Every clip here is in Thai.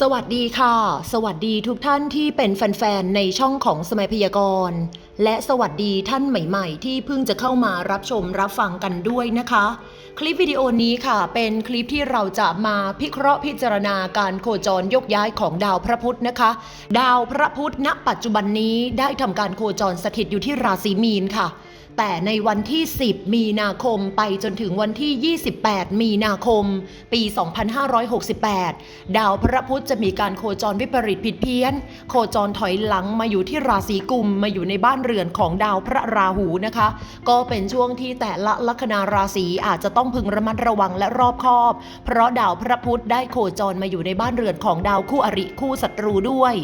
สวัสดีค่ะ สวัสดีทุกท่านที่เป็นแฟนๆ ในช่องของสมัยพยากรณ์ และสวัสดีท่านใหม่ๆ ที่เพิ่งจะเข้ามารับชมรับฟังกันด้วยนะคะ คลิปวิดีโอนี้ค่ะ เป็นคลิปที่เราจะมาพิเคราะห์พิจารณาการโคจรยกย้ายของดาวพระพุธนะคะ ดาวพระพุธณปัจจุบันนี้ได้ทำการโคจรสถิตอยู่ที่ราศีมีนค่ะ แต่ในวันที่ 10 มีนาคมไปจนถึงวันที่ 28 มีนาคม ปี 2568 ดาวพระพุธจะมีการโคจรวิปริตผิดเพี้ยน โคจรถอยหลังมาอยู่ที่ราศีกุมมาอยู่ในบ้านเรือนของดาวพระราหูนะคะ ก็เป็นช่วงที่แต่ละลัคนาราศีอาจจะต้องพึงระมัดระวังและรอบคอบ เพราะดาวพระพุธได้โคจรมาอยู่ในบ้านเรือนของดาวคู่อริคู่ศัตรูด้วย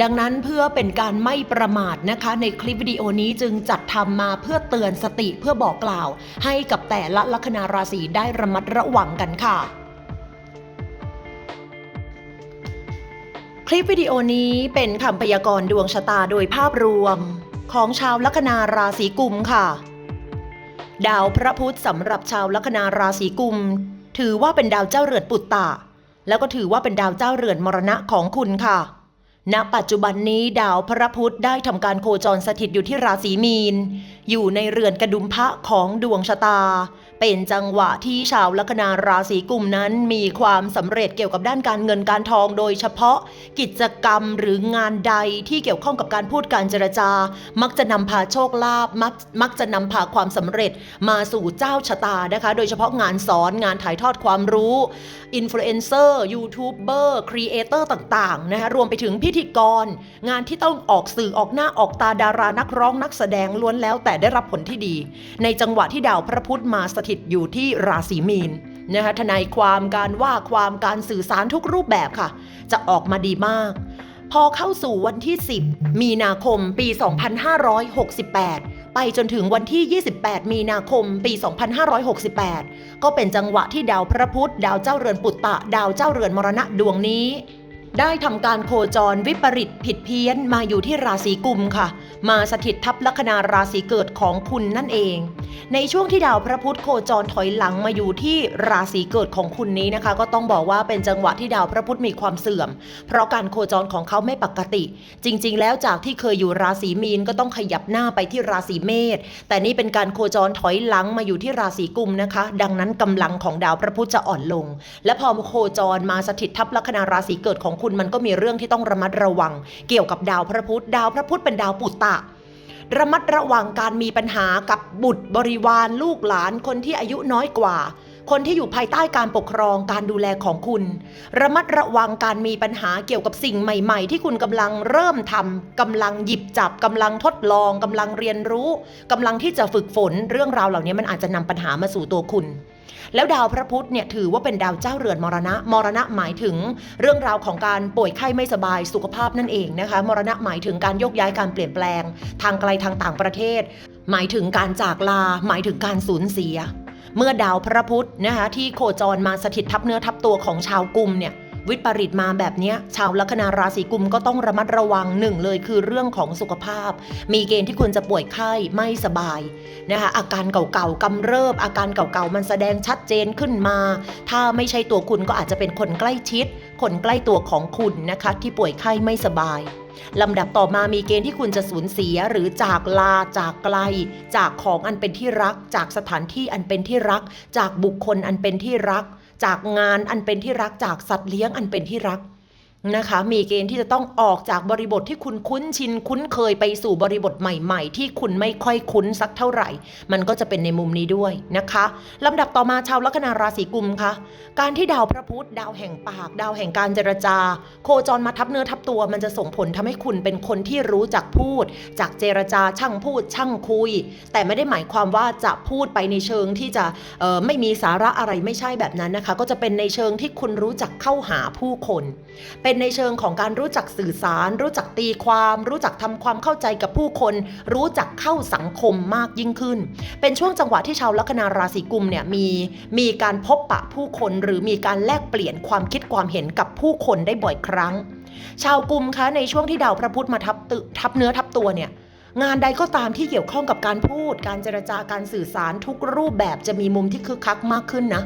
ดังนั้นเพื่อเป็นการไม่ประมาทนะคะ ในคลิปวิดีโอนี้จึงจัดทำมาเพื่อเตือนสติเพื่อบอกกล่าว ให้กับแต่ละลัคนาราศีได้ระมัดระวังกันค่ะ คลิปวิดีโอนี้เป็นคำพยากรณ์ดวงชะตาโดยภาพรวม ของชาวลัคนาราศีกุมค่ะ ดาวพระพุธสำหรับชาวลัคนาราศีกุม ถือว่าเป็นดาวเจ้าเรือนปุตตะแล้วก็ถือว่าเป็นดาวเจ้าเรือนมรณะของคุณค่ะ ณปัจจุบันนี้ดาวพระพุธได้ทำการโคจรสถิตอยู่ที่ราศีมีน อยู่ในเรือนกระดุมพระของดวงชะตา เป็นจังหวะที่ชาวลัคนาราศีกุมนั้นมีความสำเร็จเกี่ยวกับด้านการเงินการทองโดยเฉพาะกิจกรรมหรืองานใดที่เกี่ยวข้องกับการพูดการเจรจา มักจะนำพาโชคลาภมักมักจะนำพาความสำเร็จมาสู่เจ้าชะตานะคะ โดยเฉพาะงานสอนงานถ่ายทอดความรู้อินฟลูเอนเซอร์ยูทูบเบอร์ครีเอเตอร์ต่างๆนะคะรวมไปถึงพิธีกร งานที่ต้องออกสื่อออกหน้าออกตาดารานักร้องนักแสดงล้วนแล้วแต่ได้รับผลที่ดี ในจังหวะที่ดาวพระพุธมาสถิตอยู่ที่ราศีมีนนะคะทนายความการว่าความการสื่อสารทุกรูปแบบค่ะ จะออกมาดีมาก พอเข้าสู่วันที่ 10 มีนาคมปี 2568 ไปจนถึงวันที่ 28 มีนาคมปี 2568 ก็เป็นจังหวะที่ดาวพระพุธ ดาวเจ้าเรือนปุตตะ ดาวเจ้าเรือนมรณะดวงนี้ ได้ทำการโคจรวิปริตผิดเพี้ยนมาอยู่ที่ราศีกุมค่ะมาสถิตทับลัคนาราศีเกิดของคุณนั่นเอง ในช่วงที่ดาวพระพุธโคจรถอยหลังมาอยู่ที่ราศีเกิดของคุณนี้นะคะ ก็ต้องบอกว่าเป็นจังหวะที่ดาวพระพุธมีความเสื่อม เพราะการโคจรของเขาไม่ปกติ จริง ๆ แล้วจากที่เคยอยู่ราศีมีนก็ต้องขยับหน้าไปที่ราศีเมษแต่นี่เป็นการโคจรถอยหลังมาอยู่ที่ราศีกุมนะคะ ดังนั้นกำลังของดาวพระพุธจะอ่อนลง และพอโคจรมาสถิตทับลัคนาราศีเกิดของคุณมันก็มีเรื่องที่ต้องระมัดระวัง เกี่ยวกับดาวพระพุธดาวพระพุธเป็นดาวปุตตะ ระมัดระวังการมีปัญหากับบุตรบริวารลูกหลานคนที่อายุน้อยกว่า คนที่อยู่ภายใต้การปกครองการดูแลของคุณ ระมัดระวังการมีปัญหาเกี่ยวกับสิ่งใหม่ๆ ที่คุณกำลังเริ่มทำกำลังหยิบจับกำลังทดลองกำลังเรียนรู้กำลังที่จะฝึกฝน เรื่องราวเหล่านี้มันอาจจะนำปัญหามาสู่ตัวคุณ แล้วดาวพระพุธเนี่ยถือว่าเป็นดาวเจ้าเรือนมรณะ มรณะหมายถึงเรื่องราวของการป่วยไข้ไม่สบายสุขภาพนั่นเองนะคะ มรณะหมายถึงการยกย้ายการเปลี่ยนแปลง ทางไกลทางต่างประเทศ หมายถึงการจากลา หมายถึงการสูญเสีย เมื่อดาวพระพุธนะคะที่โคจรมาสถิตทับเนื้อทับตัวของชาวกุมเนี่ย วิปริตมาแบบนี้ชาวลัคนาราศีกุมก็ต้องระมัดระวังหนึ่งเลยคือเรื่องของสุขภาพ มีเกณฑ์ที่คุณจะป่วยไข้ไม่สบายนะคะอาการเก่าๆกำเริบ อาการเก่าๆมันแสดงชัดเจนขึ้นมา ถ้าไม่ใช่ตัวคุณก็อาจจะเป็นคนใกล้ชิด คนใกล้ตัวของคุณนะคะที่ป่วยไข้ไม่สบายลำดับต่อมามีเกณฑ์ที่คุณจะสูญเสียหรือจากลาจากไกล จากของอันเป็นที่รัก จากสถานที่อันเป็นที่รัก จากบุคคลอันเป็นที่รัก จากงานอันเป็นที่รักจากสัตว์เลี้ยงอันเป็นที่รัก นะคะมีเกณฑ์ที่จะต้องออกจากบริบทที่คุณคุ้นชินคุ้นเคยไปสู่บริบทใหม่ๆ ที่คุณไม่ค่อยคุ้นสักเท่าไหร่ มันก็จะเป็นในมุมนี้ด้วยนะคะลำดับต่อมาชาวลัคนาราศีกุมคะการที่ดาวพระพุธดาวแห่งปาก ดาวแห่งการเจรจา โคจรมาทับเนื้อทับตัว มันจะส่งผลทำให้คุณเป็นคนที่รู้จักพูด จากเจรจาช่างพูด ช่างคุย แต่ไม่ได้หมายความว่าจะพูดไปในเชิงที่จะไม่มีสาระอะไรไม่ใช่แบบนั้นนะคะ ก็จะเป็นในเชิงที่คุณรู้จักเข้าหาผู้คนเเป็นในเชิงของการรู้จักสื่อสาร รู้จักตีความ รู้จักทำความเข้าใจกับผู้คน รู้จักเข้าสังคมมากยิ่งขึ้น เป็นช่วงจังหวะที่ชาวลัคนาราศีกุมเนี่ยมีมีการพบปะผู้คนหรือมีการแลกเปลี่ยนความคิดความเห็นกับผู้คนได้บ่อยครั้ง ชาวกุมคะในช่วงที่ดาวพระพุธมาทับตึทับเนื้อทับตัวเนี่ยงานใดก็ตามที่เกี่ยวข้องกับการพูด การเจรจาการสื่อสารทุกรูปแบบจะมีมุมที่คึกคักมากขึ้นนะ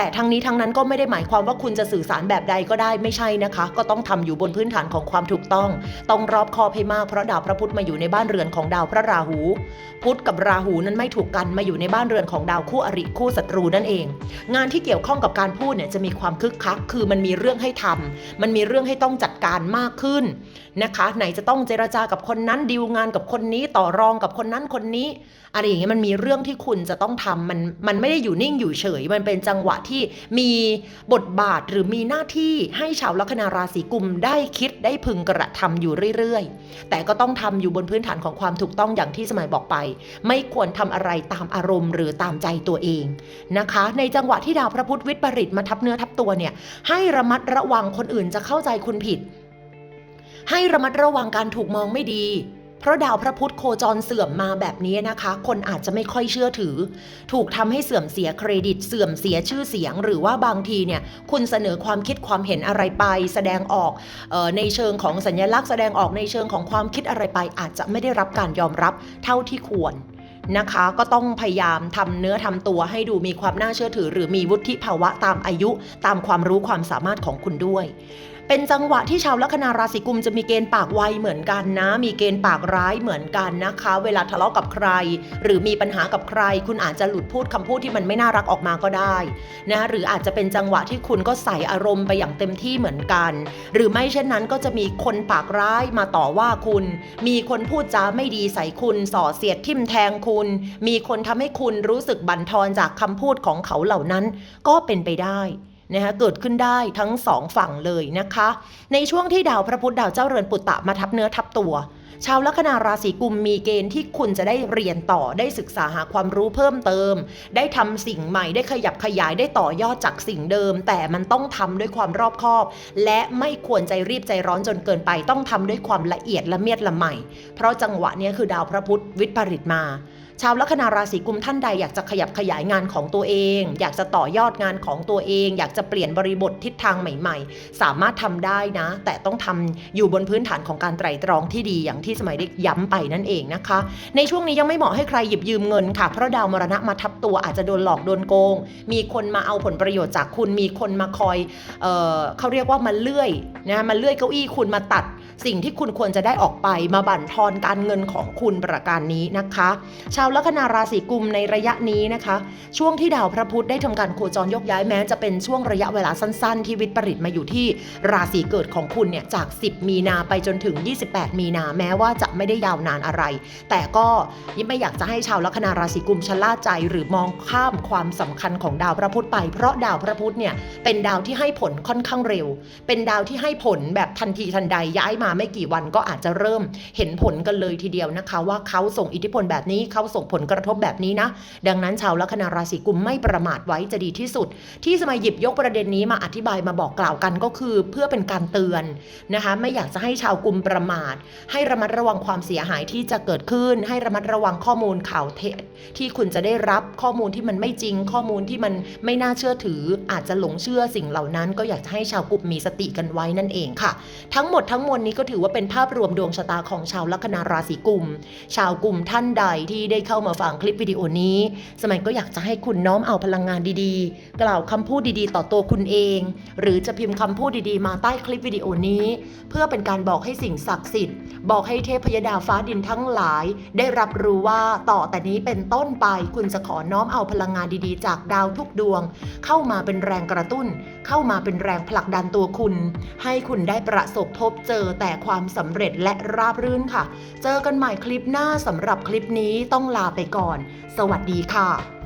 แต่ทั้งนี้ทั้งนั้นก็ไม่ได้หมายความว่าคุณจะสื่อสารแบบใดก็ได้ไม่ใช่นะคะ ก็ต้องทำอยู่บนพื้นฐานของความถูกต้อง ต้องรอบคอบให้มากเพราะดาวพระพุธมาอยู่ในบ้านเรือนของดาวพระราหู พุธกับราหูนั้นไม่ถูกกันมาอยู่ในบ้านเรือนของดาวคู่อริคู่ศัตรูนั่นเอง งานที่เกี่ยวข้องกับการพูดเนี่ยจะมีความคึกคัก คือมันมีเรื่องให้ทำมันมีเรื่องให้ต้องจัดการมากขึ้น นะคะ ไหนจะต้องเจรจากับคนนั้นดีลงานกับคนนี้ต่อรองกับคนนั้นคนนี้อะไรอย่างเงี้ยมันมีเรื่องที่คุณจะต้องทำมันมันไม่ได้อยู่นิ่งอยู่เฉย มันเป็นจังหวะที่มีบทบาทหรือมีหน้าที่ให้ชาวลัคนาราศีกุมได้คิดได้พึงกระทำอยู่เรื่อยๆ แต่ก็ต้องทำอยู่บนพื้นฐานของความถูกต้องอย่างที่สมัยบอกไป ไม่ควรทำอะไรตามอารมณ์หรือตามใจตัวเองนะคะ ในจังหวะที่ดาวพระพุธวิปริตมาทับเนื้อทับตัวเนี่ยให้ระมัดระวังคนอื่นจะเข้าใจคุณผิด ให้ระมัดระวังการถูกมองไม่ดี เพราะดาวพระพุธโคจรเสื่อมมาแบบนี้นะคะ คนอาจจะไม่ค่อยเชื่อถือ ถูกทำให้เสื่อมเสียเครดิต เสื่อมเสียชื่อเสียง หรือว่าบางทีเนี่ยคุณเสนอความคิดความเห็นอะไรไป แสดงออกออในเชิงของสัญลักษณ์แสดงออกในเชิงของความคิดอะไรไป อาจจะไม่ได้รับการยอมรับเท่าที่ควรนะคะก็ต้องพยายามทำเนื้อทำตัวให้ดูมีความน่าเชื่อถือ หรือมีวุฒิภาวะตามอายุ ตามความรู้ความสามารถของคุณด้วย เป็นจังหวะที่ชาวลัคนาราศีกุมจะมีเกณฑ์ปากไวเหมือนกันนะ มีเกณฑ์ปากร้ายเหมือนกันนะคะ เวลาทะเลาะกับใคร หรือมีปัญหากับใคร คุณอาจจะหลุดพูดคำพูดที่มันไม่น่ารักออกมาก็ได้นะหรืออาจจะเป็นจังหวะที่คุณก็ใส่อารมณ์ไปอย่างเต็มที่เหมือนกัน หรือไม่เช่นนั้นก็จะมีคนปากร้ายมาต่อว่าคุณ มีคนพูดจาไม่ดีใส่คุณส่อเสียดทิ่มแทงคุณ มีคนทำให้คุณรู้สึกบั่นทอนจากคำพูดของเขาเหล่านั้น ก็เป็นไปได้ นะคะเกิดขึ้นได้ทั้งสองฝั่งเลยนะคะ ในช่วงที่ดาวพระพุธดาวเจ้าเรือนปุตตะมาทับเนื้อทับตัว ชาวลัคนาราศีกุมมีเกณฑ์ที่คุณจะได้เรียนต่อได้ศึกษาหาความรู้เพิ่มเติม ได้ทำสิ่งใหม่ได้ขยับขยายได้ต่อยอดจากสิ่งเดิม แต่มันต้องทำด้วยความรอบคอบ และไม่ควรใจรีบใจร้อนจนเกินไป ต้องทำด้วยความละเอียดละเมียดละไมเพราะจังหวะนี้คือดาวพระพุธวิปริตมา ชาวลัคนาราศีกุมท่านใดอยากจะขยับขยายงานของตัวเอง อยากจะต่อยอดงานของตัวเอง อยากจะเปลี่ยนบริบททิศทางใหม่ ๆ สามารถทำได้นะ แต่ต้องทำอยู่บนพื้นฐานของการไตร่ตรองที่ดีอย่างที่สมัยได้ย้ำไปนั่นเองนะคะ ในช่วงนี้ยังไม่เหมาะให้ใครหยิบยืมเงินค่ะเพราะดาวมรณะมาทับตัวอาจจะโดนหลอกโดนโกง มีคนมาเอาผลประโยชน์จากคุณมีคนมาคอยเออเขาเรียกว่ามาเลื่อยนะมาเลื่อยเก้าอี้คุณมาตัด สิ่งที่คุณควรจะได้ออกไปมาบั่นทอนการเงินของคุณประการนี้นะคะ ชาวลัคนาราศีกุมในระยะนี้นะคะ ช่วงที่ดาวพระพุธได้ทำการโคจรยกย้ายแม้จะเป็นช่วงระยะเวลาสั้นๆ ที่วิปริตมาอยู่ที่ราศีเกิดของคุณเนี่ยจาก 10 มีนาไปจนถึง 28 มีนาแม้ว่าจะไม่ได้ยาวนานอะไร แต่ก็ยังไม่อยากจะให้ชาวลัคนาราศีกุมชะล่าใจหรือมองข้ามความสำคัญของดาวพระพุธไป เพราะดาวพระพุธเนี่ยเป็นดาวที่ให้ผลค่อนข้างเร็ว เป็นดาวที่ให้ผลแบบทันทีทันใดย้ายมาไม่กี่วันก็อาจจะเริ่มเห็นผลกันเลยทีเดียวนะคะ ว่าเขาส่งอิทธิพลแบบนี้เขาส่งผลกระทบแบบนี้นะ ดังนั้นชาวลัคนาราศีกุมไม่ประมาทไว้จะดีที่สุด ที่สมัยหยิบยกประเด็นนี้มาอธิบายมาบอกกล่าวกันก็คือ เพื่อเป็นการเตือนนะคะไม่อยากจะให้ชาวกุมประมาท ให้ระมัดระวังความเสียหายที่จะเกิดขึ้น ให้ระมัดระวังข้อมูลข่าวเท็จที่คุณจะได้รับข้อมูลที่มันไม่จริง ข้อมูลที่มันไม่น่าเชื่อถือ อาจจะหลงเชื่อสิ่งเหล่านั้น ก็อยากจะให้ชาวกุมมีสติกันไว้นั่นเองค่ะ ทั้งหมดทั้งมวลนี้ก็ถือว่าเป็นภาพรวมดวงชะตาของชาวลัคนาราศีกุม ชาวกุมท่านใดที่ได้เข้ามาฟังคลิปวิดีโอนี้ สมัยก็อยากจะให้คุณน้อมเอาพลังงานดีๆ กล่าวคำพูดดีๆ ต่อตัวคุณเอง หรือจะพิมพ์คำพูดดีๆ มาใต้คลิปวิดีโอนี้ เพื่อเป็นการบอกให้สิ่งศักดิ์สิทธิ์ บอกให้เทพยดาฟ้าดินทั้งหลาย ได้รับรู้ว่าต่อแต่นี้เป็นต้นไปคุณจะขอน้อมเอาพลังงานดีๆ จากดาวทุกดวง เข้ามาเป็นแรงกระตุ้น เข้ามาเป็นแรงผลักดันตัวคุณ ให้คุณได้ประสบพบเจอแต่แต่ความสำเร็จและราบรื่นค่ะ เจอกันใหม่คลิปหน้าสำหรับคลิปนี้ต้องลาไปก่อน สวัสดีค่ะ